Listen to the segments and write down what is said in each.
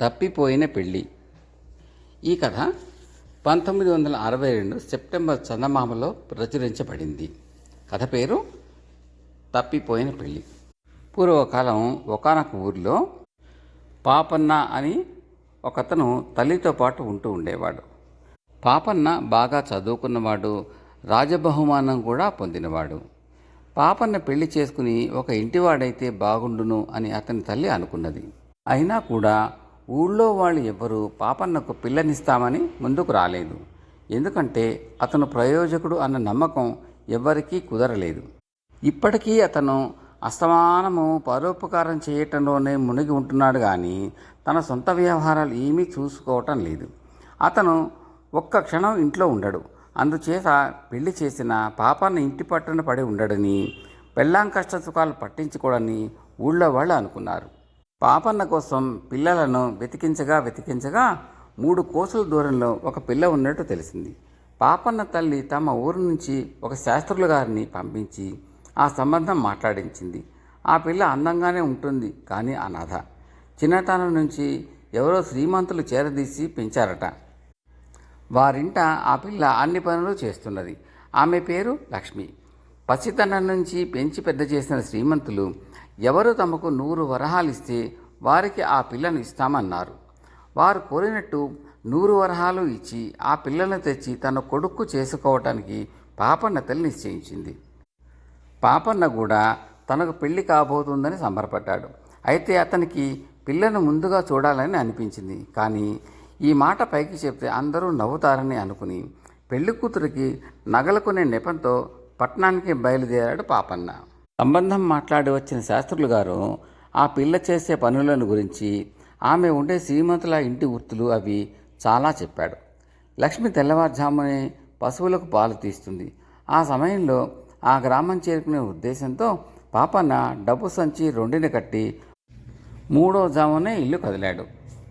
తప్పిపోయిన పెళ్ళి. ఈ కథ పంతొమ్మిది వందల అరవై రెండు సెప్టెంబర్ చందమామలో ప్రచురించబడింది. కథ పేరు తప్పిపోయిన పెళ్ళి. పూర్వకాలం ఒకనొక ఊరిలో పాపన్న అని ఒకతను తల్లితో పాటు ఉంటూ ఉండేవాడు. పాపన్న బాగా చదువుకున్నవాడు రాజబహుమానం కూడా పొందినవాడు. పాపన్న పెళ్ళి చేసుకుని ఒక ఇంటివాడైతే బాగుండును అని అతని తల్లి అనుకున్నది. అయినా కూడా ఊళ్ళో వాళ్ళు ఎవ్వరూ పాపన్నకు పిల్లనిస్తామని ముందుకు రాలేదు. ఎందుకంటే అతను ప్రయోజకుడు అన్న నమ్మకం ఎవ్వరికీ కుదరలేదు. ఇప్పటికీ అతను అస్తమానము పరోపకారం చేయటంలోనే మునిగి ఉంటున్నాడు కానీ తన సొంత వ్యవహారాలు ఏమీ చూసుకోవటం లేదు. అతను ఒక్క క్షణం ఇంట్లో ఉండడు. అందుచేత పెళ్ళి చేసిన పాపాన్ని ఇంటి పట్టున పడి ఉండడని పెళ్ళాం కష్ట సుఖాలు పట్టించుకోడని ఊళ్ళో వాళ్ళు అనుకున్నారు. పాపన్న కోసం పిల్లలను వెతికించగా వెతికించగా మూడు కోసుల దూరంలో ఒక పిల్ల ఉన్నట్టు తెలిసింది. పాపన్న తల్లి తమ ఊరు నుంచి ఒక శాస్త్రుల గారిని పంపించి ఆ సంబంధం మాట్లాడించింది. ఆ పిల్ల అందంగానే ఉంటుంది కానీ అనాథ. చిన్నతనం నుంచి ఎవరో శ్రీమంతులు చేరదీసి పెంచారట. వారింట ఆ పిల్ల అన్ని పనులు చేస్తున్నది. ఆమె పేరు లక్ష్మి. పసితనం నుంచి పెంచి పెద్ద చేసిన శ్రీమంతులు ఎవరు తమకు నూరు వరహాలు ఇస్తే వారికి ఆ పిల్లను ఇస్తామన్నారు. వారు కోరినట్టు నూరు వరహాలు ఇచ్చి ఆ పిల్లను తెచ్చి తన కొడుకు చేసుకోవటానికి పాపన్న తల్లి నిశ్చయించింది. పాపన్న కూడా తనకు పెళ్ళి కాబోతుందని సంబరపడ్డాడు. అయితే అతనికి పిల్లను ముందుగా చూడాలని అనిపించింది. కానీ ఈ మాట పైకి చెప్తే అందరూ నవ్వుతారని అనుకుని పెళ్ళి కూతురికి నగలుకునే నెపంతో పట్టణానికి బయలుదేరాడు పాపన్న. సంబంధం మాట్లాడి వచ్చిన శాస్త్రులు గారు ఆ పిల్ల చేసే పనులను గురించి ఆమె ఉండే శ్రీమంతుల ఇంటి వృత్తులు అవి చాలా చెప్పాడు. లక్ష్మి తెల్లవారుజామునే పశువులకు పాలు తీస్తుంది. ఆ సమయంలో ఆ గ్రామం చేరుకునే ఉద్దేశంతో పాపన్న డబ్బు సంచి రెండిని కట్టి మూడో జామునే ఇల్లు కదిలాడు.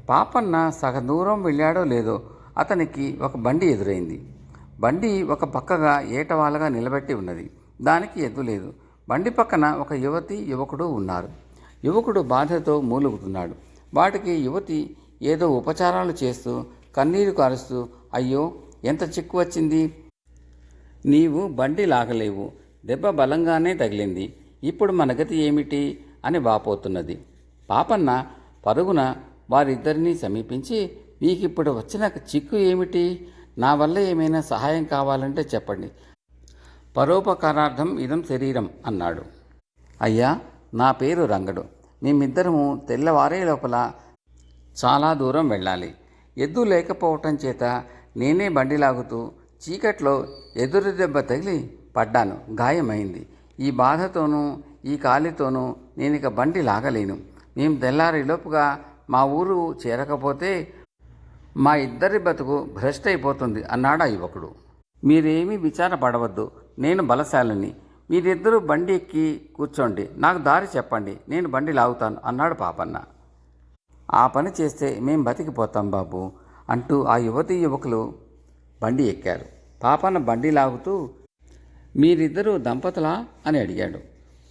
పాపన్న సగ దూరం వెళ్ళాడో లేదో అతనికి ఒక బండి ఎదురైంది. బండి ఒక పక్కగా ఏటవాలుగా నిలబెట్టి ఉన్నది. దానికి ఎద్దు లేదు. బండి పక్కన ఒక యువతి యువకుడు ఉన్నారు. యువకుడు బాధతో మూలుగుతున్నాడు. వాటికి యువతి ఏదో ఉపచారాలు చేస్తూ కన్నీరు కారుస్తూ అయ్యో ఎంత చిక్కు వచ్చింది? నీవు బండి లాగలేవు. దెబ్బ బలంగానే తగిలింది. ఇప్పుడు మన గతి ఏమిటి? అని వాపోతున్నది. పాపన్న పరుగున వారిద్దరినీ సమీపించి మీకిప్పుడు వచ్చిన చిక్కు ఏమిటి? నా వల్ల ఏమైనా సహాయం కావాలంటే చెప్పండి. పరోపకారార్థం ఇదం శరీరం అన్నాడు. అయ్యా నా పేరు రంగడు. మేమిద్దరము తెల్లవారే లోపల చాలా దూరం వెళ్ళాలి. ఎద్దు లేకపోవటం చేత నేనే బండి లాగుతూ చీకట్లో ఎదురు దెబ్బ తగిలి పడ్డాను. గాయమైంది. ఈ బాధతోనూ ఈ కాలితోనూ నేను ఇక బండి లాగలేను. మేము తెల్లారిలోపుగా మా ఊరు చేరకపోతే మా ఇద్దరి బతుకు భ్రష్టైపోతుంది అన్నాడు ఆ యువకుడు. మీరేమీ విచారపడవద్దు నేను బలశాలిని. మీరిద్దరూ బండి ఎక్కి కూర్చోండి నాకు దారి చెప్పండి నేను బండి లాగుతాను అన్నాడు పాపన్న. ఆ పని చేస్తే మేం బతికిపోతాం బాబు అంటూ ఆ యువతి యువకులు బండి ఎక్కారు. పాపన్న బండి లాగుతూ మీరిద్దరూ దంపతులా? అని అడిగాడు.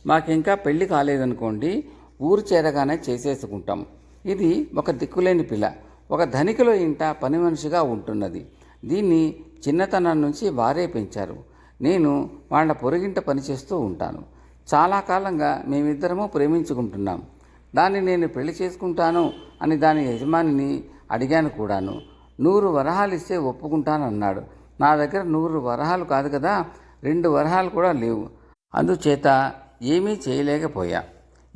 మాకింకా పెళ్ళి కాలేదనుకోండి ఊరు చేరగానే చేసేసుకుంటాం. ఇది ఒక దిక్కులేని పిల్ల ఒక ధనికుల ఇంట పని మనిషిగా ఉంటున్నది. దీన్ని చిన్నతనం నుంచి వారే పెంచారు. నేను వాళ్ళ పొరుగింట పనిచేస్తూ ఉంటాను. చాలా కాలంగా మేమిద్దరము ప్రేమించుకుంటున్నాం. దాన్ని నేను పెళ్ళి చేసుకుంటాను అని దాని యజమానిని అడిగాను కూడాను. నూరు వరహాలు ఇస్తే ఒప్పుకుంటానన్నాడు. నా దగ్గర నూరు వరహాలు కాదు కదా రెండు వరహాలు కూడా లేవు. అందుచేత ఏమీ చేయలేకపోయా.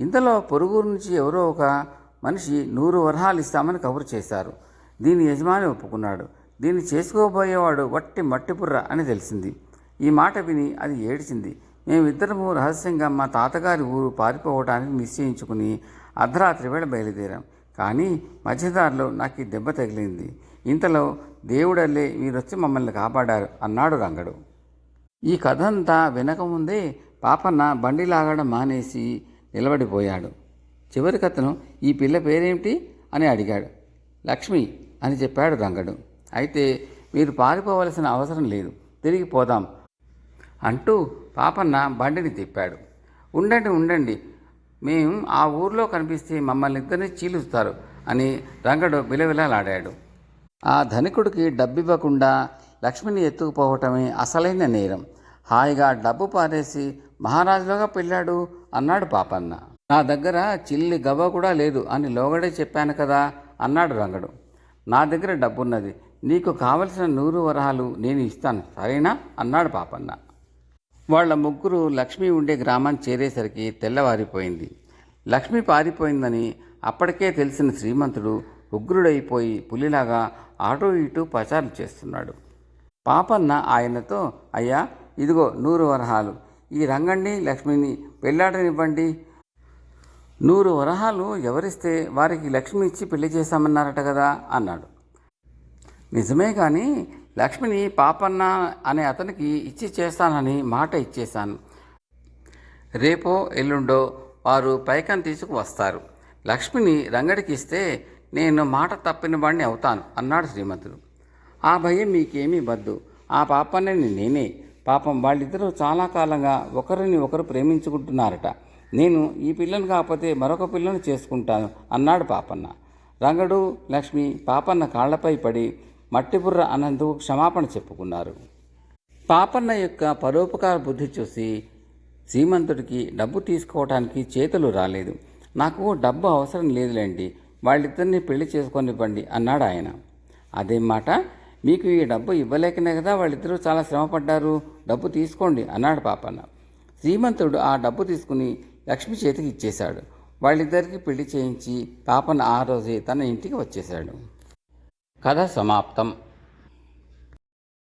ఇంతలో పొరుగురు నుంచి ఎవరో ఒక మనిషి నూరు వరహాలు ఇస్తామని కబురు చేశారు. దీని యజమాని ఒప్పుకున్నాడు. దీన్ని చేసుకోబోయేవాడు వట్టి మట్టిపుర్ర అని తెలిసింది. ఈ మాట విని అది ఏడిచింది. మేమిద్దరము రహస్యంగా మా తాతగారి ఊరు పారిపోవడానికి నిశ్చయించుకుని అర్ధరాత్రి వేళ బయలుదేరాం. కానీ మధ్యదారిలో నాకు ఈ దెబ్బ తగిలింది. ఇంతలో దేవుడల్లే మీరొచ్చి మమ్మల్ని కాపాడారు అన్నాడు రంగడు. ఈ కథ అంతా వినకముందే పాపన్న బండి లాగడం మానేసి నిలబడిపోయాడు. చివరికి అతను ఈ పిల్ల పేరేమిటి? అని అడిగాడు. లక్ష్మి అని చెప్పాడు రంగడు. అయితే మీరు పారిపోవలసిన అవసరం లేదు. తిరిగి పోదాం అంటూ పాపన్న బండిని తిప్పాడు. ఉండండి ఉండండి. మేము ఆ ఊర్లో కనిపిస్తే మమ్మల్ని ఇద్దరిని చీలుస్తారు అని రంగడు విలవిలలాడాడు. ఆ ధనికుడికి డబ్బివ్వకుండా లక్ష్మిని ఎత్తుకుపోవటమే అసలైన నేరం. హాయిగా డబ్బు పారేసి మహారాజులుగా పెళ్ళాడు అన్నాడు పాపన్న. నా దగ్గర చిల్లి గవ్వ కూడా లేదు అని లోగడే చెప్పాను కదా అన్నాడు రంగడు. నా దగ్గర డబ్బున్నది నీకు కావలసిన నూరు వరహాలు నేను ఇస్తాను సరేనా? అన్నాడు పాపన్న. వాళ్ళ ముగ్గురు లక్ష్మి ఉండే గ్రామం చేరేసరికి తెల్లవారిపోయింది. లక్ష్మి పారిపోయిందని అప్పటికే తెలిసిన శ్రీమంతుడు ఉగ్రుడైపోయి పులిలాగా అటు ఇటు ప్రచారం చేస్తున్నాడు. పాపన్న ఆయనతో అయ్యా ఇదిగో నూరు వరహాలు ఈ రంగండి లక్ష్మిని పెళ్ళాడనివ్వండి నూరు వరహాలు ఎవరిస్తే వారికి లక్ష్మి ఇచ్చి పెళ్ళి చేశామన్నారట కదా అన్నాడు. నిజమే కానీ లక్ష్మిని పాపన్న అనే అతనికి ఇచ్చి చేస్తానని మాట ఇచ్చేశాను. రేపో ఎల్లుండో వారు పైకం తీసుకువస్తారు లక్ష్మిని రంగడికి ఇస్తే నేను మాట తప్పిన వాడిని అవుతాను అన్నాడు శ్రీమంతుడు. ఆ భయం మీకేమీ వద్దు. ఆ పాపన్నని నేనే. పాపం వాళ్ళిద్దరూ చాలా కాలంగా ఒకరిని ఒకరు ప్రేమించుకుంటున్నారట. నేను ఈ పిల్లను కాకపోతే మరొక పిల్లను చేసుకుంటాను అన్నాడు పాపన్న. రంగడు లక్ష్మి పాపన్న కాళ్ళపై పడి మట్టిబుర్ర అన్నందుకు క్షమాపణ చెప్పుకున్నారు. పాపన్న యొక్క పరోపకార బుద్ధి చూసి శ్రీమంతుడికి డబ్బు తీసుకోవడానికి చేతులు రాలేదు. నాకు డబ్బు అవసరం లేదులేండి వాళ్ళిద్దరిని పెళ్ళి చేసుకొనివ్వండి అన్నాడు ఆయన. అదేం మాట? మీకు ఈ డబ్బు ఇవ్వలేకనే కదా వాళ్ళిద్దరూ చాలా శ్రమపడ్డారు డబ్బు తీసుకోండి అన్నాడు పాపన్న. శ్రీమంతుడు ఆ డబ్బు తీసుకుని లక్ష్మి చేతికి ఇచ్చేశాడు. వాళ్ళిద్దరికీ పెళ్ళి చేయించి పాపను ఆ రోజే తన ఇంటికి వచ్చేశాడు. కథ సమాప్తం.